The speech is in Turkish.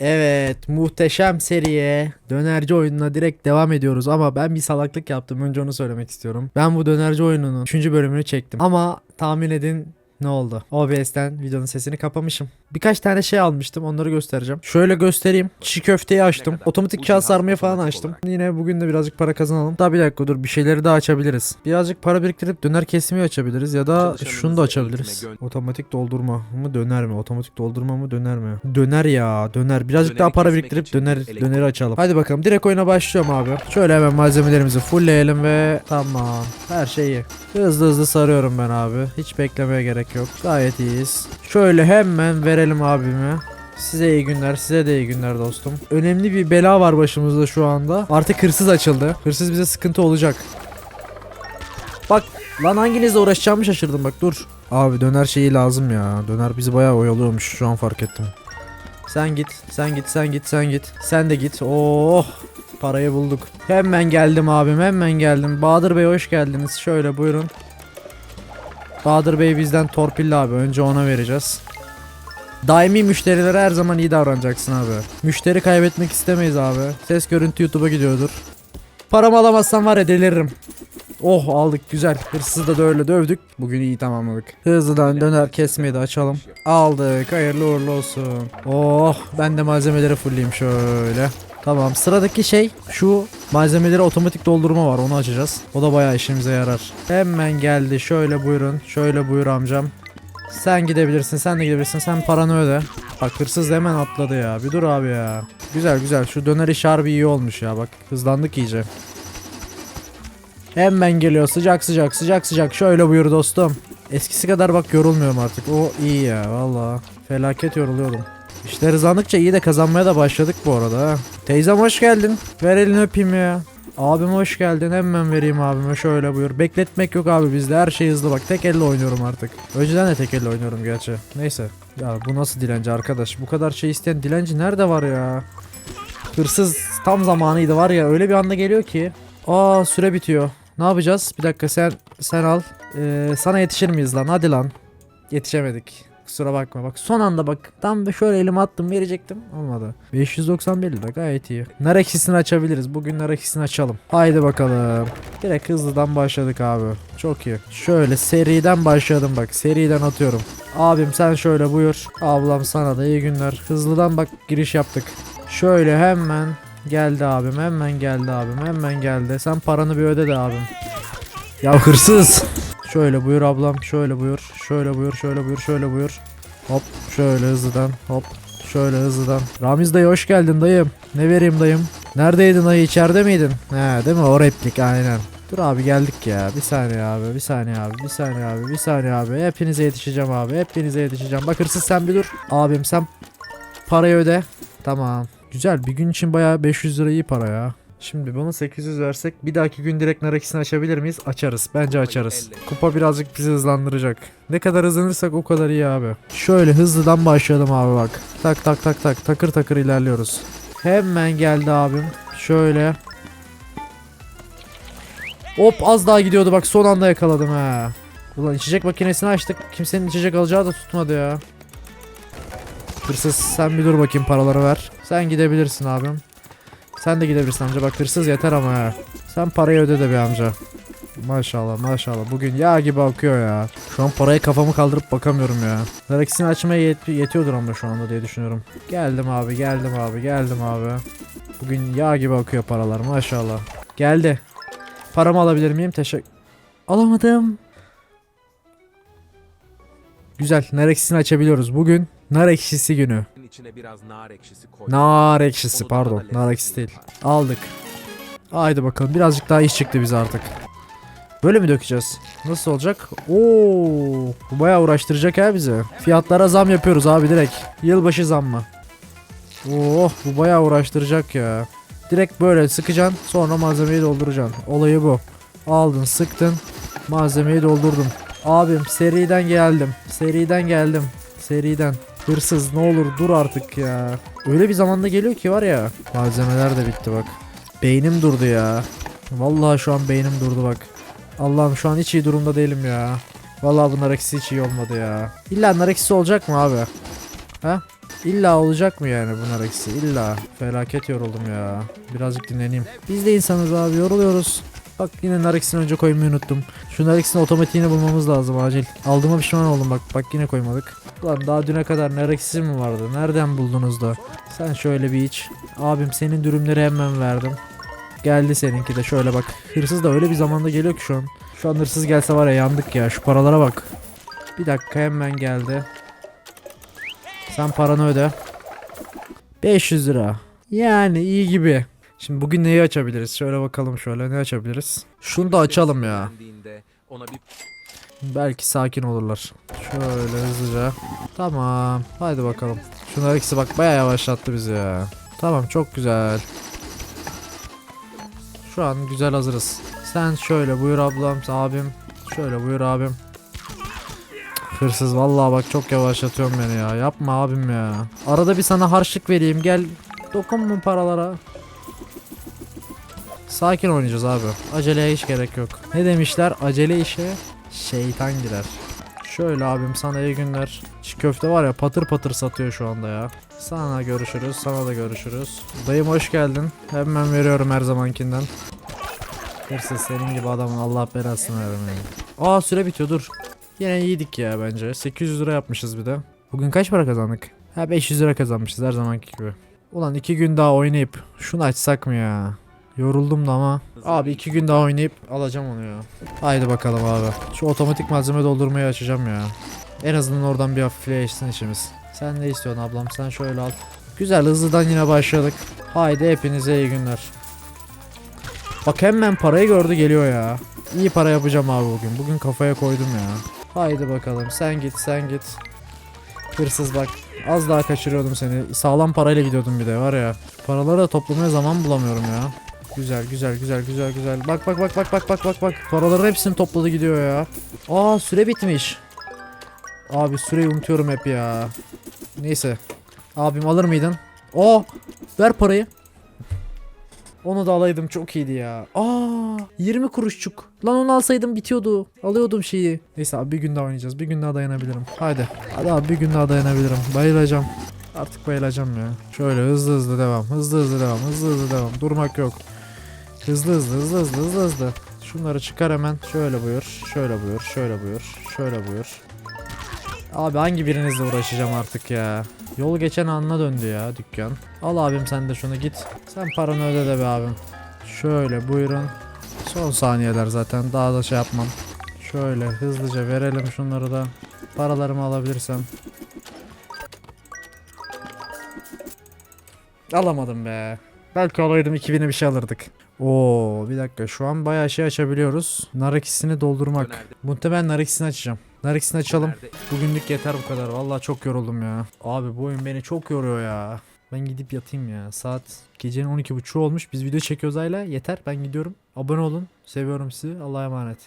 Evet muhteşem seriye dönerci oyununa direkt devam ediyoruz ama ben bir salaklık yaptım önce onu söylemek istiyorum. Ben bu dönerci oyununun 3. bölümünü çektim ama tahmin edin ne oldu? OBS'ten videonun sesini kapamışım. Birkaç tane şey almıştım onları göstereceğim. Şöyle göstereyim. Çiğ köfteyi açtım. Otomatik kağıt sarmayı falan açtım. Yine bugün de birazcık para kazanalım. Daha bir dakika dur bir şeyleri daha açabiliriz. Birazcık para biriktirip döner kesimi açabiliriz ya da şunu da açabiliriz. Otomatik doldurma mı döner mi? Otomatik doldurma mı döner mi? Döner ya döner. Birazcık Döneri daha para biriktirip döner döneri açalım. Hadi bakalım direkt oyuna başlıyorum abi. Şöyle hemen malzemelerimizi fullleyelim ve tamam. Her şeyi hızlı hızlı sarıyorum ben abi. Hiç beklemeye gerek yok. Gayet iyiyiz. Şöyle hemen verelim abime. Size iyi günler, size de iyi günler dostum. Önemli bir bela var başımızda şu anda. Artık hırsız açıldı. Hırsız bize sıkıntı olacak. Bak lan hanginizle uğraşacağımı şaşırdım bak dur. Abi döner şeyi lazım ya. Döner bizi bayağı oyalıyormuş şu an fark ettim. Sen git, sen git, sen git, sen git. Sen de git. Oh! Parayı bulduk. Hemen geldim abim, hemen geldim. Bahadır Bey hoş geldiniz. Şöyle buyurun. Bahadır Bey bizden torpilli abi. Önce ona vereceğiz. Daimi müşterilere her zaman iyi davranacaksın abi. Müşteri kaybetmek istemeyiz abi. Ses görüntü YouTube'a gidiyordur. Paramı alamazsam var ya deliririm. Oh aldık güzel. Hırsızı da öyle dövdük. Bugün iyi tamamladık. Hızlıdan döner kesmeyi de açalım. Aldık. Hayırlı uğurlu olsun. Oh ben de malzemeleri fullleyeyim şöyle. Tamam sıradaki şey şu malzemeleri otomatik doldurma var onu açacağız. O da bayağı işimize yarar. Hemen geldi şöyle buyurun. Şöyle buyur amcam. Sen gidebilirsin sen de gidebilirsin sen paranı öde. Bak hırsız hemen atladı ya. Bir dur abi ya. Güzel güzel şu döner işi harbi iyi olmuş ya bak hızlandık iyice. Hemen geliyor sıcak sıcak sıcak sıcak şöyle buyur dostum. Eskisi kadar bak yorulmuyorum artık o iyi ya valla. Felaket yoruluyordum. İşte hızlandıkça iyi de kazanmaya da başladık bu arada ha. Teyzem hoş geldin. Ver elini öpeyim ya. Abim hoş geldin. Hemen vereyim abime şöyle buyur. Bekletmek yok abi bizde. Her şey hızlı bak. Tek elle oynuyorum artık. Önceden de tek elle oynuyorum gerçi. Neyse. Ya bu nasıl dilenci arkadaş? Bu kadar şey isteyen dilenci nerede var ya? Hırsız tam zamanıydı var ya. Öyle bir anda geliyor ki. Aa süre bitiyor. Ne yapacağız? Bir dakika sen sen al. Ee, sana yetişir miyiz lan? Hadi lan. Yetişemedik. Kusura bakma bak son anda bak tam şöyle elime attım verecektim. Olmadı. 591 lira gayet iyi. Nar ekşisini açabiliriz. Bugün nar ekşisini açalım. Haydi bakalım. Direkt hızlıdan başladık abi. Çok iyi. Şöyle seriden başladım bak seriden atıyorum. Abim sen şöyle buyur. Ablam sana da iyi günler. Hızlıdan bak giriş yaptık. Şöyle hemen geldi abim hemen geldi abim hemen geldi. Sen paranı bir öde de abim. Ya hırsız Şöyle buyur ablam, şöyle buyur, şöyle buyur, şöyle buyur, şöyle buyur. Hop, şöyle hızlıdan, hop, şöyle hızlıdan. Ramiz dayı hoş geldin dayım. Ne vereyim dayım? Neredeydin dayı, içeride miydin? He, değil mi? O replik aynen. Dur abi geldik ya. Bir saniye abi, bir saniye abi, bir saniye abi, bir saniye abi. Hepinize yetişeceğim abi, hepinize yetişeceğim. Bak hırsız sen bir dur. Abim sen parayı öde. Tamam. Güzel, bir gün için bayağı 500 lira iyi para ya. Şimdi bunu 800 versek bir dahaki gün direkt nar ekşisini açabilir miyiz? Açarız. Bence açarız. Kupa birazcık bizi hızlandıracak. Ne kadar hızlanırsak o kadar iyi abi. Şöyle hızlıdan başlayalım abi bak. Tak tak tak tak takır takır ilerliyoruz. Hemen geldi abim. Şöyle. Hop az daha gidiyordu bak son anda yakaladım ha. Ulan içecek makinesini açtık. Kimsenin içecek alacağı da tutmadı ya. Hırsız sen bir dur bakayım paraları ver. Sen gidebilirsin abim. Sen de gidebilirsin amca bak hırsız yeter ama ha. Sen parayı öde de bir amca. Maşallah maşallah bugün yağ gibi akıyor ya. Şu an paraya kafamı kaldırıp bakamıyorum ya. Narekisini açmaya yet- yetiyordur ama şu anda diye düşünüyorum. Geldim abi geldim abi geldim abi. Bugün yağ gibi akıyor paralar maşallah. Geldi. Paramı alabilir miyim? Teşekkür... Alamadım. Güzel. Nar ekşisini açabiliyoruz. Bugün nar ekşisi günü. İçine biraz nar ekşisi koy. Nar ekşisi pardon. Nar ekşisi değil. Aldık. Haydi bakalım birazcık daha iş çıktı bize artık. Böyle mi dökeceğiz? Nasıl olacak? Oo, bu bayağı uğraştıracak ha bizi. Fiyatlara zam yapıyoruz abi direkt. Yılbaşı zammı. Oh bu bayağı uğraştıracak ya. Direkt böyle sıkacaksın sonra malzemeyi dolduracaksın. Olayı bu. Aldın sıktın malzemeyi doldurdun. Abim seriden geldim. Seriden geldim. Seriden. Hırsız ne olur dur artık ya. Öyle bir zamanda geliyor ki var ya. Malzemeler de bitti bak. Beynim durdu ya. Vallahi şu an beynim durdu bak. Allah'ım şu an hiç iyi durumda değilim ya. Vallahi bunlar eksi hiç iyi olmadı ya. İlla nar eksi olacak mı abi? Ha? İlla olacak mı yani bunlar eksi? İlla. Felaket yoruldum ya. Birazcık dinleneyim. Biz de insanız abi yoruluyoruz. Bak yine Narex'ini önce koymayı unuttum. Şu Narex'in otomatiğini bulmamız lazım acil. Aldığıma pişman oldum bak. Bak yine koymadık. Ulan daha düne kadar Narex'in mi vardı? Nereden buldunuz da? Sen şöyle bir iç. Abim senin dürümleri hemen verdim. Geldi seninki de şöyle bak. Hırsız da öyle bir zamanda geliyor ki şu an. Şu an hırsız gelse var ya yandık ya. Şu paralara bak. Bir dakika hemen geldi. Sen paranı öde. 500 lira. Yani iyi gibi. Şimdi bugün neyi açabiliriz? Şöyle bakalım şöyle ne açabiliriz? Şunu da açalım ya. Belki sakin olurlar. Şöyle hızlıca. Tamam. Haydi bakalım. Şunlar ikisi bak bayağı yavaşlattı bizi ya. Tamam çok güzel. Şu an güzel hazırız. Sen şöyle buyur ablam abim. Şöyle buyur abim. Hırsız vallahi bak çok yavaşlatıyorsun beni ya. Yapma abim ya. Arada bir sana harçlık vereyim gel. Dokunma paralara. Sakin oynayacağız abi. Aceleye hiç gerek yok. Ne demişler? Acele işe şeytan girer. Şöyle abim sana iyi günler. Çiğ köfte var ya patır patır satıyor şu anda ya. Sana görüşürüz. Sana da görüşürüz. Dayım hoş geldin. Hemen veriyorum her zamankinden. Hırsız senin gibi adamın Allah belasını vermeyin. Aa süre bitiyor dur. Yine iyiydik ya bence. 800 lira yapmışız bir de. Bugün kaç para kazandık? Ha 500 lira kazanmışız her zamanki gibi. Ulan iki gün daha oynayıp şunu açsak mı ya? Yoruldum da ama. Abi iki gün daha oynayıp alacağım onu ya. Haydi bakalım abi. Şu otomatik malzeme doldurmayı açacağım ya. En azından oradan bir hafifleşsin işimiz. Sen ne istiyorsun ablam? Sen şöyle al. Güzel hızlıdan yine başladık. Haydi hepinize iyi günler. Bak hemen parayı gördü geliyor ya. İyi para yapacağım abi bugün. Bugün kafaya koydum ya. Haydi bakalım sen git sen git. Hırsız bak. Az daha kaçırıyordum seni. Sağlam parayla gidiyordum bir de var ya. Paraları da toplamaya zaman bulamıyorum ya. Güzel güzel güzel güzel güzel. Bak bak bak bak bak bak bak bak. Paraların hepsini topladı gidiyor ya. Aa süre bitmiş. Abi süreyi unutuyorum hep ya. Neyse. Abim alır mıydın? Oo ver parayı. Onu da alaydım çok iyiydi ya. Aa 20 kuruşçuk. Lan onu alsaydım bitiyordu. Alıyordum şeyi. Neyse abi bir gün daha oynayacağız. Bir gün daha dayanabilirim. Haydi. Hadi abi bir gün daha dayanabilirim. Bayılacağım. Artık bayılacağım ya. Şöyle hızlı hızlı devam. Hızlı hızlı devam. Hızlı hızlı devam. Durmak yok. Hızlı hızlı hızlı hızlı hızlı hızlı. Şunları çıkar hemen. Şöyle buyur. Şöyle buyur. Şöyle buyur. Şöyle buyur. Abi hangi birinizle uğraşacağım artık ya. Yol geçen anına döndü ya dükkan. Al abim sen de şunu git. Sen paranı öde de be abim. Şöyle buyurun. Son saniyeler zaten daha da şey yapmam. Şöyle hızlıca verelim şunları da. Paralarımı alabilirsem. Alamadım be. Belki alaydım 2000'e bir şey alırdık. Oo bir dakika şu an bayağı şey açabiliyoruz. Nar ikisini doldurmak. dönerde Muhtemelen nar ikisini açacağım. Nar ikisini açalım. dönerde Bugünlük yeter bu kadar. Vallahi çok yoruldum ya. Abi bu oyun beni çok yoruyor ya. Ben gidip yatayım ya. Saat gecenin 12.30 olmuş. Biz video çekiyoruz hala. Yeter ben gidiyorum. Abone olun. Seviyorum sizi. Allah'a emanet.